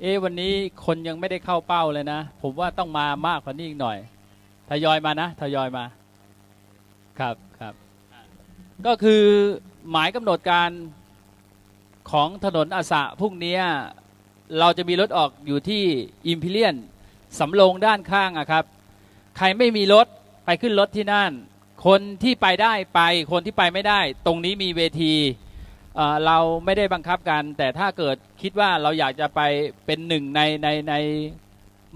เอ๊วันนี้คนยังไม่ได้เข้าเป้าเลยนะ ผมว่าต้องมามากกว่านี้อีกหน่อยทยอยมานะทยอยมาครับครับ ก็คือหมายกำหนดการของถนนอาสะพรุ่งนี้เราจะมีรถออกอยู่ที่อิมพีเรียนสำโรงด้านข้างอะครับ ใครไม่มีรถไปขึ้นรถที่นั่น คนที่ไปได้ไปคนที่ไปไม่ได้ ตรงนี้มีเวที เราไม่ได้บังคับกัน แต่ถ้าเกิดคิดว่าเราอยากจะไปเป็นหนึ่งในในใน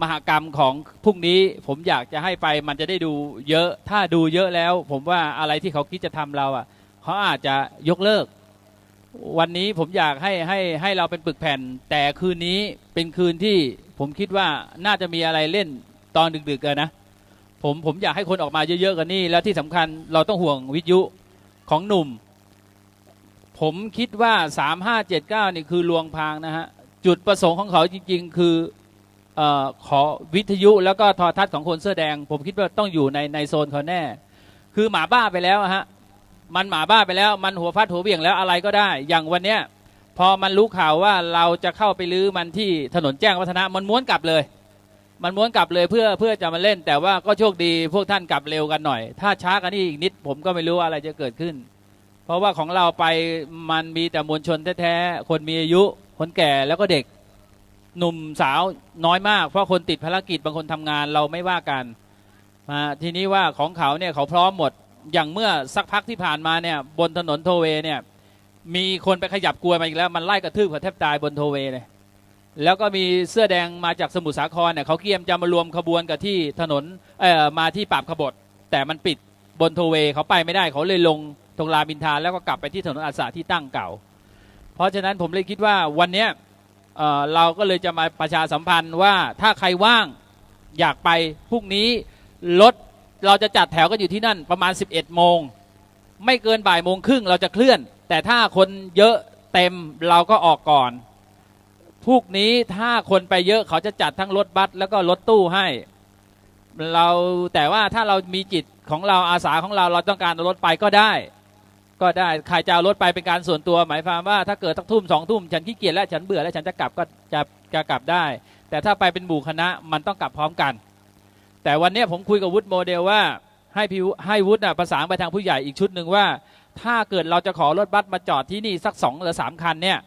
มหากรรมของพรุ่งนี้ผมอยากจะให้ไปมันจะได้ดูเยอะถ้าดูเยอะแล้ว ผมว่าอะไรที่เขาคิดจะทำเราอะเขาอาจจะยกเลิก วันนี้ผมอยากให้ให้ให้เราเป็นปึกแผ่น แต่คืนนี้เป็นคืนที่ผมคิดว่าน่าจะมีอะไรเล่นตอนดึกๆกันนะผมผมอยากให้คนออกมาเยอะๆกันนี่แล้วที่สำคัญเราต้องห่วงวิทยุของหนุ่ม ผมคิดว่า3579นี่คือลวงพรางนะฮะ จุดประสงค์ของเขาจริง ๆ คืออขอวิทยุแล้วก็ทอทัศน์ของคนเสื้อแดง ผมคิดว่าต้องอยู่ในในโซนเขาแน่ คือหมาบ้าไปแล้วฮะ มันหมาบ้าไปแล้วมันหัวฟัดหัวเบี่ยงแล้วอะไรก็ได้ อย่างวันเนี้ยพอมันรู้ข่าวว่าเราจะเข้าไปลื้อมันที่ถนนแจ้งวัฒนะมันม้วนกลับเลย มันม้วนกลับเลยเพื่อเพื่อจะมาเล่น แต่ว่าก็โชคดีพวกท่านกลับเร็วกันหน่อย ถ้าช้ากันนี่อีกนิด ผมก็ไม่รู้ว่าอะไรจะเกิดขึ้น เพราะว่าของเราไปมันมีแต่มวลชนแท้ๆคนมีอายุ คนแก่แล้วก็เด็กหนุ่มสาวน้อยมาก เพราะคนติดภารกิจบางคนทำงานเราไม่ว่ากันมาทีนี้ว่าของเขาเนี่ยเขาพร้อมหมดอย่างเมื่อสักพักที่ผ่านมาเนี่ยบนถนนโทเวเนี่ยมีคนไปขยับกลวยมาอีกแล้วมันไล่กระทืบเขาแทบตายบนโทเวเลยแล้วก็มีเสื้อแดงมาจากสมุทรสาครเนี่ยเขาเกียมจะมารวมขบวนกับที่ถนนเอ่อมาที่ปราบขบฏแต่มันปิดบนโทเวเขาไปไม่ได้เขาเลยลง รงรามอินทาแล้วก็กลับไปที่ถนนอาสาที่ตั้งเก่า เพราะฉะนั้นผมเลยคิดว่าวันนี้เเราก็เลยจะมาประชาสัมพันธ์ว่าถ้าใครว่างอยากไปพรุ่งนี้รถเราจะจัดแถวกันอยู่ที่นั่นประมาณ 11 โมง ไม่เกินบ่ายโมงครึ่งเราจะเคลื่อน แต่ถ้าคนเยอะเต็มเราก็ออกก่อนพวกนี้ถ้าคนไปเยอะเขาจะจัดทั้งรถบัสแล้วก็รถตู้ให้ เราแต่ว่าถ้าเรามีจิตของเราอาสาของเราเราต้องการรถไปก็ได้ ก็ได้ใครจะเอารถไปเป็นการส่วนตัว หมายความว่าถ้าเกิดสักทุ่มสองทุ่มฉันขี้เกียจแล้วฉันเบื่อแล้วฉันจะกลับก็จะจะกลับได้ แต่ถ้าไปเป็นหมู่คณะมันต้องกลับพร้อมกัน แต่วันนี้ผมคุยกับวุฒิโมเดลว่าให้พี่วุให้วุฒิประสานไปทางผู้ใหญ่อีกชุดหนึ่งว่า ถ้าเกิดเราจะขอรถบัสมาจอดที่นี่สักสองหรือสามคันเนี่ย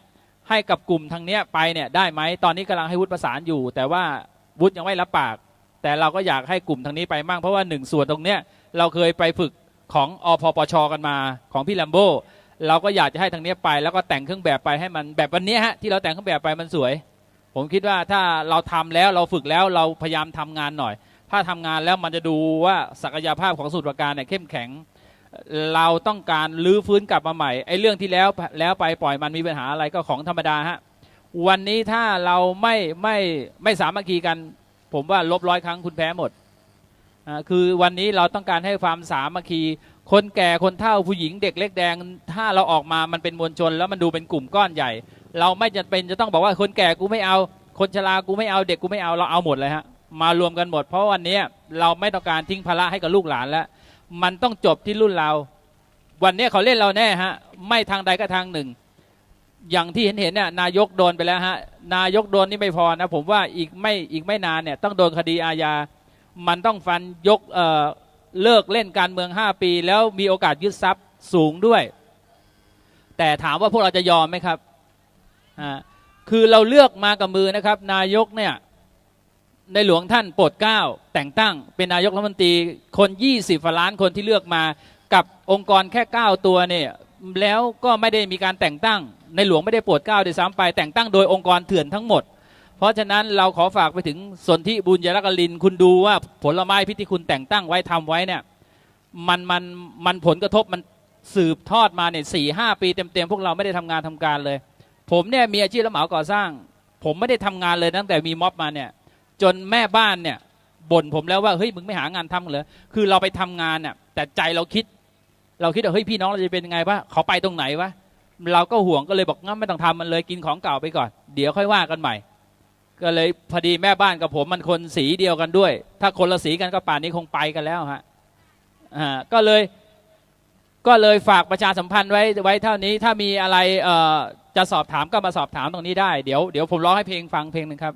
ให้กับกลุ่มทางเนี้ยไปเนี่ยได้ไหมตอนนี้กำลังให้วุฒิประสานอยู่ แต่ว่าวุฒิยังไม่รับปาก แต่เราก็อยากให้กลุ่มทางนี้ไปมั่งเพราะว่าหนึ่งส่วนตรงเนี้ยเราเคยไปฝึก ของอพปชกันมาของพี่แลมโบเราก็อยากจะให้ทางนี้ไป แล้วก็แต่งเครื่องแบบไปให้มันแบบวันนี้ฮะที่เราแต่งเครื่องแบบไปมันสวย ผมคิดว่าถ้าเราทำแล้วเราฝึกแล้วเราพยายามทำงานหน่อย ถ้าทำงานแล้วมันจะดูว่าศักยภาพของสูตรประการเนี่ยเข้มแข็ง เราต้องการลื้อฟื้นกลับมาใหม่ไอ้เรื่องที่แล้วแล้วไปปล่อยมันมีปัญหาอะไรก็ของธรรมดาฮะวันนี้ถ้าเราไม่ไม่ไม่สามัคคีกัน ผมว่าลบร้อยครั้งคุณแพ้หมด คือวันนี้เราต้องการให้ความสามัคคี คนแก่คนเฒ่าผู้หญิงเด็กเล็กแดง ถ้าเราออกมามันเป็นมวลชน แล้วมันดูเป็นกลุ่มก้อนใหญ่ เราไม่จำเป็นจะต้องบอกว่าคนแก่กูไม่เอาคนชรากูไม่เอาเด็กกูไม่เอาเราเอาหมดเลยฮะมารวมกันหมด เพราะวันนี้เราไม่ต้องการทิ้งภาระให้กับลูกหลานแล้ว มันต้องจบที่รุ่นเรา วันนี้เขาเล่นเราแน่ฮะไม่ทางใดก็ทางหนึ่ง อย่างที่เห็นเห็นเนี่ยนายกโดนไปแล้วฮะนายกโดนนี่ไม่พอนะผมว่าอีกไม่อีกไม่นานเนี่ยต้องโดนคดีอาญา มันต้องฟันยกเเลิกเล่นการเมือง 5 ปี แล้วมีโอกาสยึดทรัพย์สูงด้วย แต่ถามว่าพวกเราจะยอมไหมครับคือเราเลือกมากับมือนะครับ นายกเนี่ยในหลวงท่านโปรดเกล้าแต่งตั้งเป็นนายกรัฐมนตรีคน 20ฝล้านคนที่เลือกมากับองค์กรแค่ 9 ตัวเนี่ยแล้วก็ไม่ได้มีการแต่งตั้ง ในหลวงไม่ได้โปรดเกล้าโดยซ้ำไปแต่งตั้งโดยองค์กรเถื่อนทั้งหมด เพราะฉะนั้นเราขอฝากไปถึงสนธิบุญยรักลิน คุณดูว่าผลไม้พิธีคุณแต่งตั้งไว้ทำไว้เนี่ยมันมันมันผลกระทบมันสืบทอดมาเนี่ยสี่ห้าปีเต็มๆพวกเราไม่ได้ทำงานทำการเลย ผมเนี่ยมีอาชีพรับเหมาก่อสร้าง ผมไม่ได้ทำงานเลยตั้งแต่มีม็อบมาเนี่ยจนแม่บ้านเนี่ยบ่นผมแล้วว่าเฮ้ยมึงไม่หางานทำเหรอคือเราไปทำงานน่ะแต่ใจเราคิด เราคิดว่าเฮ้ยพี่น้องเราจะเป็นยังไงวะเขาไปตรงไหนวะเราก็ห่วงก็เลยบอกงั้นไม่ต้องทำมันเลยกินของเก่าไปก่อน เดี๋ยวค่อยว่ากันใหม่ ก็เลยพอดีแม่บ้านกับผมมันคนสีเดียวกันด้วย ถ้าคนละสีกันก็ป่านนี้คงไปกันแล้วฮะอ่าก็เลยก็เลยฝากประชาสัมพันธ์ไว้ไว้เท่านี้ถ้ามีอะไรเอ่อจะสอบถามก็มาสอบถามตรงนี้ได้ เดี๋ยวเดี๋ยวผมร้องให้เพลงฟังเพลงหนึ่งครับ